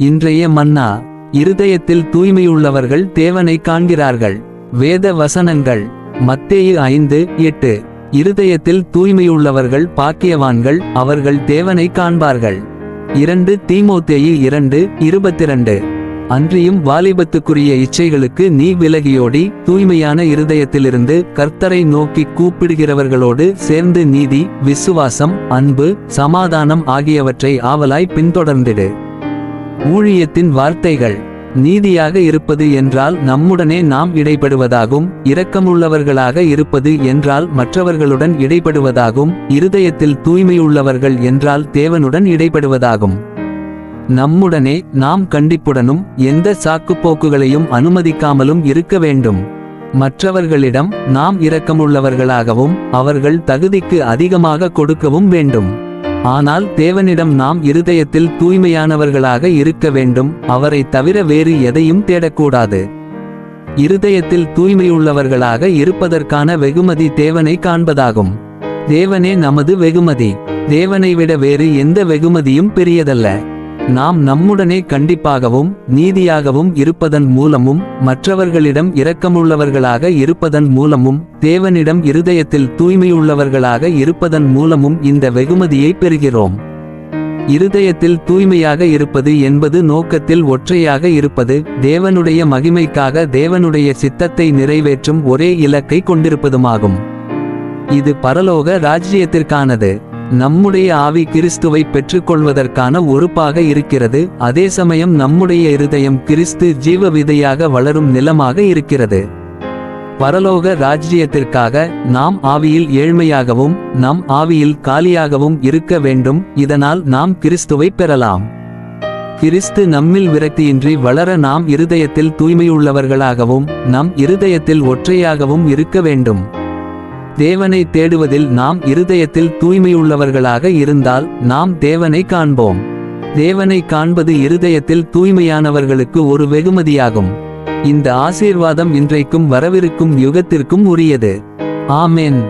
இன்றைய மன்னா இருதயத்தில் தூய்மையுள்ளவர்கள் தேவனை காண்கிறார்கள். வேத வசனங்கள் மத்தேயு ஐந்து எட்டு. இருதயத்தில் தூய்மையுள்ளவர்கள் பாக்கியவான்கள் அவர்கள் தேவனை காண்பார்கள். இரண்டு தீமோத்தேயு இரண்டு இருபத்திரண்டு. அன்றியும் வாலிபத்துக்குரிய இச்சைகளுக்கு நீ விலகியோடி தூய்மையான இருதயத்திலிருந்து கர்த்தரை நோக்கி கூப்பிடுகிறவர்களோடு சேர்ந்து நீதி விசுவாசம் அன்பு சமாதானம் ஆகியவற்றை ஆவலாய் பின்தொடர்ந்திடு. ஊழியத்தின் வார்த்தைகள் நீதியாக இருப்பது என்றால் நம்முடனே நாம் இடைப்படுவதாகும் இரக்கமுள்ளவர்களாக இருப்பது என்றால் மற்றவர்களுடன் இடைப்படுவதாகும் இருதயத்தில் தூய்மையுள்ளவர்கள் என்றால் தேவனுடன் இடைப்படுவதாகும். நம்முடனே நாம் கண்டிப்புடனும் எந்த சாக்குப்போக்குகளையும் அனுமதிக்காமலும் இருக்க வேண்டும். மற்றவர்களிடம் நாம் இரக்கமுள்ளவர்களாகவும் அவர்கள் தகுதிக்கு அதிகமாக கொடுக்கவும் வேண்டும். ஆனால் தேவனிடம் நாம் இருதயத்தில் தூய்மையானவர்களாக இருக்க வேண்டும் அவரை தவிர வேறு எதையும் தேடக்கூடாது. இருதயத்தில் தூய்மையுள்ளவர்களாக இருப்பதற்கான வெகுமதி தேவனை காண்பதாகும். தேவனே நமது வெகுமதி. தேவனை விட வேறு எந்த வெகுமதியும் பெரியதல்ல. நாம் நம்முடனே கண்டிப்பாகவும் நீதியாகவும் இருப்பதன் மூலமும் மற்றவர்களிடம் இரக்கமுள்ளவர்களாக இருப்பதன் மூலமும் தேவனிடம் இருதயத்தில் தூய்மையுள்ளவர்களாக இருப்பதன் மூலமும் இந்த வெகுமதியை பெறுகிறோம். இருதயத்தில் தூய்மையாக இருப்பது என்பது நோக்கத்தில் ஒற்றையாக இருப்பது தேவனுடைய மகிமைக்காக தேவனுடைய சித்தத்தை நிறைவேற்றும் ஒரே இலக்கை கொண்டிருப்பதுமாகும். இது பரலோக ராஜ்யத்திற்கானது. நம்முடைய ஆவி கிறிஸ்துவை பெற்றுக்கொள்வதற்கான உறுப்பாக இருக்கிறது. அதே சமயம் நம்முடைய இருதயம் கிறிஸ்து ஜீவ விதையாக வளரும் நிலமாக இருக்கிறது. பரலோக ராஜ்யத்திற்காக நாம் ஆவியில் ஏழ்மையாகவும் நம் ஆவியில் காலியாகவும் இருக்க வேண்டும். இதனால் நாம் கிறிஸ்துவை பெறலாம். கிறிஸ்து நம்மில் விரக்தியின்றி வளர நாம் இருதயத்தில் தூய்மையுள்ளவர்களாகவும் நம் இருதயத்தில் ஒற்றையாகவும் இருக்க வேண்டும். தேவனை தேடுவதில் நாம் இருதயத்தில் தூய்மையுள்ளவர்களாக இருந்தால் நாம் தேவனை காண்போம். தேவனை காண்பது இருதயத்தில் தூய்மையானவர்களுக்கு ஒரு வெகுமதியாகும். இந்த ஆசீர்வாதம் இன்றைக்கும் வரவிருக்கும் யுகத்திற்கும் உரியது. ஆமென்.